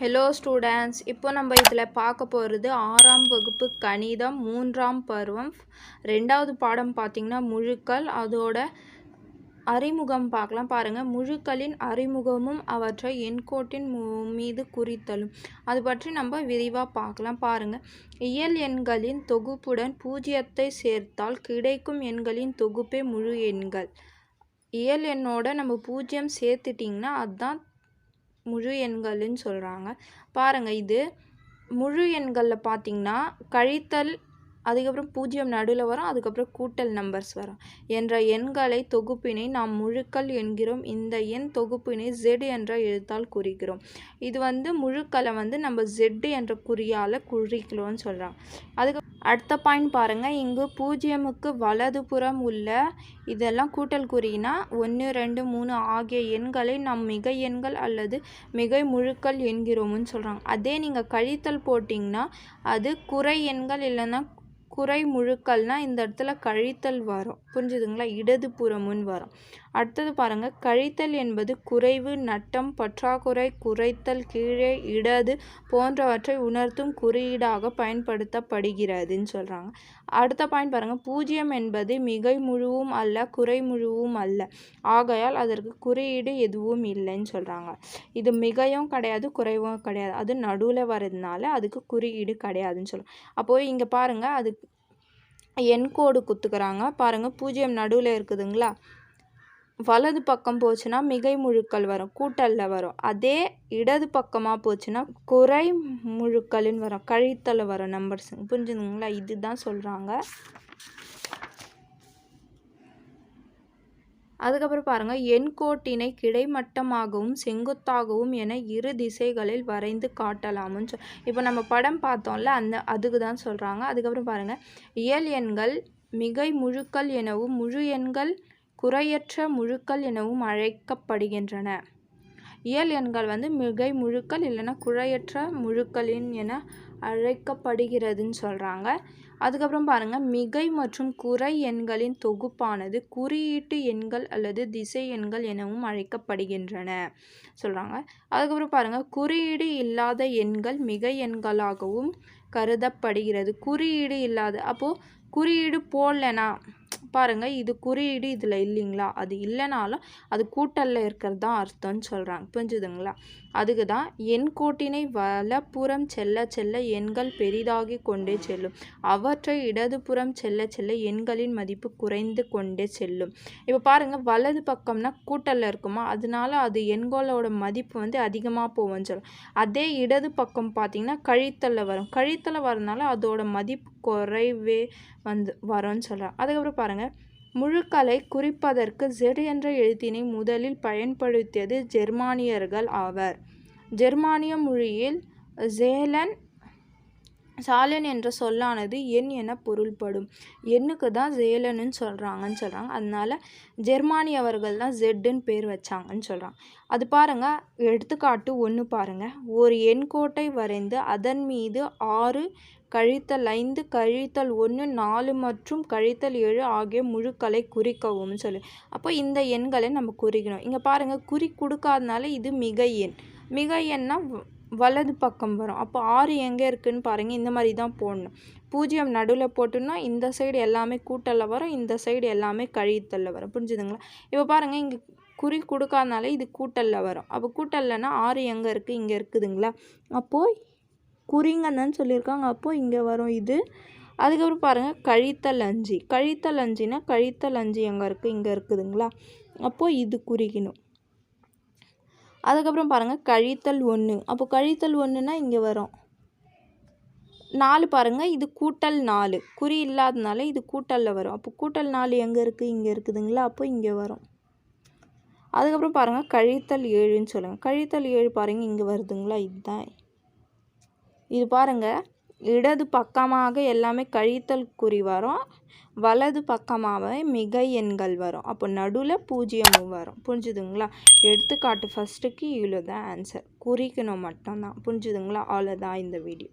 Hello students இப்போ நம்ம இதில் பார்க்க போகிறது ஆறாம் வகுப்பு கணிதம் மூன்றாம் பருவம். ரெண்டாவது பாடம் பார்த்திங்கன்னா முழுக்கள். அதோட அறிமுகம் பார்க்கலாம். பாருங்கள் முழுக்களின் அறிமுகமும் அவற்றை எண்கோட்டின் மு- மீது குறித்தலும். அது பற்றி நம்ம விரிவாக பார்க்கலாம். பாருங்கள் இயல் எண்களின் தொகுப்புடன் பூஜ்ஜியத்தை சேர்த்தால் கிடைக்கும் எண்களின் தொகுப்பே முழு எண்கள். இயல் எண்ணோட நம்ம பூஜ்ஜியம் சேர்த்துட்டிங்கன்னா அதுதான் முழு எண்கள்னு சொல்கிறாங்க பாருங்கள் இது முழு எண்களில் பார்த்தீங்கன்னா கழித்தல் அதுக்கப்புறம் பூஜ்ஜியம் நடுவில் வரும் அதுக்கப்புறம் கூட்டல் நம்பர்ஸ் வரும். என்ற எண்களை தொகுப்பினை நாம் முழுக்கள் என்கிறோம். இந்த எண் தொகுப்பினை ஜெட் என்ற எழுத்தால் குறிக்கிறோம். இது வந்து முழுக்களை வந்து நம்ம ஜெட் என்ற குறியால் குறிக்கிறோம்னு சொல்கிறாங்க அதுக்கு அடுத்த பாயிண்ட் பாருங்கள் இங்கு பூஜ்ஜியமுக்கு வலதுபுறம் உள்ள இதெல்லாம் கூட்டல் குறினா ஒன்று ரெண்டு மூணு ஆகிய எண்களை நாம் மிகை எண்கள் அல்லது மிகை முழுக்கள் என்கிறோம்னு சொல்கிறாங்க அதே நீங்கள் கழித்தல் போட்டிங்கன்னா அது குறை எண்கள் இல்லைன்னா குறை முழுக்கள்னால் இந்த இடத்துல கழித்தல் வரும். புரிஞ்சுதுங்களா? இடது புறமுன் வரும். அடுத்தது பாருங்கள் கழித்தல் என்பது குறைவு நட்டம் பற்றாக்குறை குறைத்தல் கீழே இடது போன்றவற்றை உணர்த்தும் குறியீடாக பயன்படுத்தப்படுகிறதுன்னு சொல்கிறாங்க அடுத்த பாயிண்ட் பாருங்கள் பூஜ்ஜியம் என்பது மிகை முழுவும் அல்ல குறை முழுவும் அல்ல. ஆகையால் அதற்கு குறியீடு எதுவும் இல்லைன்னு சொல்கிறாங்க இது மிகையும் கிடையாது குறைவும் கிடையாது. அது நடுவில் வர்றதுனால அதுக்கு குறியீடு கிடையாதுன்னு சொல்கிறோம் அப்போது இங்கே பாருங்கள் அது எண்கோடு குத்துக்கிறாங்க. பாருங்கள் பூஜ்ஜியம் நடுவில் இருக்குதுங்களா? வலது பக்கம் போச்சுன்னா மிகை முழுக்கள் வரும் கூட்டலில் வரும். அதே இடது பக்கமாக போச்சுன்னா குறை முழுக்கள்னு வரும் கழித்தல் வரும் நம்பர்ஸ் புரிஞ்சுதுங்களா? இதுதான் சொல்கிறாங்க அதுக்கப்புறம் பாருங்கள் எண்கோட்டினை கிடைமட்டமாகவும் செங்குத்தாகவும் என இரு திசைகளில் வரைந்து காட்டலாம்னு சொல் இப்போ நம்ம படம் பார்த்தோம்ல அந்த அதுக்கு தான் சொல்கிறாங்க அதுக்கப்புறம் பாருங்கள் இயல் எண்கள் மிகை முழுக்கள் எனவும் முழு எண்கள் குறையற்ற முழுக்கள் எனவும் அழைக்கப்படுகின்றன. இயல் எண்கள் வந்து மிகை முழுக்கள் இல்லைன்னா குறையற்ற முழுக்களின் என அழைக்கப்படுகிறதுன்னு சொல்கிறாங்க அதுக்கப்புறம் பாருங்கள் மிகை மற்றும் குறை எண்களின் தொகுப்பானது குறியீட்டு எண்கள் அல்லது திசை எண்கள் எனவும் அழைக்கப்படுகின்றன சொல்கிறாங்க அதுக்கப்புறம் பாருங்கள் குறியீடு இல்லாத எண்கள் மிகை எண்களாகவும் கருதப்படுகிறது. குறியீடு இல்லாத அப்போது குறியீடு போடலைனா பாருங்கள் இது குறியீடு இதில் இல்லைங்களா? அது இல்லைனாலும் அது கூட்டலில் இருக்கிறது தான் அர்த்தம்னு சொல்கிறாங்க புரிஞ்சுதுங்களா? அதுக்கு தான் என் கோட்டினை வலப்புறம் செல்ல செல்ல எண்கள் பெரிதாகி கொண்டே செல்லும். அவற்றை இடதுபுறம் செல்ல செல்ல எண்களின் மதிப்பு குறைந்து கொண்டே செல்லும். இப்போ பாருங்கள் வலது பக்கம்னா கூட்டலில் இருக்குமா? அதனால அது எண்களோட மதிப்பு வந்து அதிகமாக போகும்னு சொல்லும் அதே இடது பக்கம் பார்த்திங்கன்னா கழித்தலில் வரும். கழித்தலில் வரனால அதோட மதிப்பு குறைவே வந்து வரும்னு சொல்கிறான் அதுக்கப்புறம் பாருங்கள் முழுக்களை குறிப்பதற்கு ஜெட் என்ற எழுத்தினை முதலில் பயன்படுத்தியது ஜெர்மானியர்கள் ஆவர். ஜெர்மானிய மொழியில் ஜேலன் சாலன் என்ற சொல்லானது எண் என பொருள்படும். எண்ணுக்கு தான் ஜேலனுன்னு சொல்கிறாங்கன்னு சொல்கிறாங்க அதனால ஜெர்மானியவர்கள் தான் ஜெட்டுன்னு பேர் வச்சாங்கன்னு சொல்கிறாங்க அது பாருங்கள் எடுத்துக்காட்டு ஒன்று பாருங்கள் ஒரு எண்கோட்டை வரைந்து அதன் மீது ஆறு கழித்தல் ஐந்து கழித்தல் ஒன்று நாலு மற்றும் கழித்தல் ஏழு ஆகிய முழுக்களை குறிக்கவும் சொல்லு. அப்போ இந்த எண்களை நம்ம குறிக்கணும். இங்கே பாருங்கள் குறி கொடுக்காதனால இது மிக எண். மிக எண்ணா வலது பக்கம் வரும். அப்போ ஆறு எங்கே இருக்குதுன்னு பாருங்கள் இந்த மாதிரி தான் போடணும். பூஜ்ஜியம் நடுவில் போட்டோம்னா இந்த சைடு எல்லாமே கூட்டலில் வரும் இந்த சைடு எல்லாமே கழித்தலில் வரும். புரிஞ்சுதுங்களா? இப்போ பாருங்கள் இங்கே குறி கொடுக்காதனால இது கூட்டலில் வரும். அப்போ கூட்டல்லனா ஆறு எங்கே இருக்குது இங்கே இருக்குதுங்களா? அப்போது குறிங்கன்னு சொல்லியிருக்காங்க. அப்போது இங்கே வரும் இது. அதுக்கப்புறம் பாருங்கள் கழித்தல் அஞ்சு. கழித்தல் அஞ்சுனா கழித்தல் அஞ்சு எங்கே இருக்குது இங்கே இருக்குதுங்களா? அப்போது இது குறிக்கணும். அதுக்கப்புறம் பாருங்கள் கழித்தல் ஒன்று அப்போ கழித்தல் ஒன்றுனா இங்கே வரும். நாலு பாருங்கள் இது கூட்டல் நாலு. குறி இல்லாதனால இது கூட்டலில் வரும். அப்போ கூட்டல் நாலு எங்கே இருக்குது இங்கே இருக்குதுங்களா? அப்போ இங்கே வரும். அதுக்கப்புறம் பாருங்கள் கழித்தல் ஏழுன்னு சொல்லுங்கள் கழித்தல் ஏழு பாருங்கள் இங்கே வருதுங்களா? இதுதான். இது பாருங்கள் இடது பக்கமாக எல்லாமே கழித்தல் குறி வரும். வலது பக்கமாக மிகை எண்கள் வரும். அப்போ நடுவில் பூஜ்ஜியமும் வரும். புரிஞ்சுதுங்களா? எடுத்துக்காட்டு ஃபஸ்ட்டுக்கு இவ்வளோ தான் ஆன்சர் குறிக்கணும் மட்டும்தான். புரிஞ்சுதுங்களா? அவ்வளோதான் இந்த வீடியோ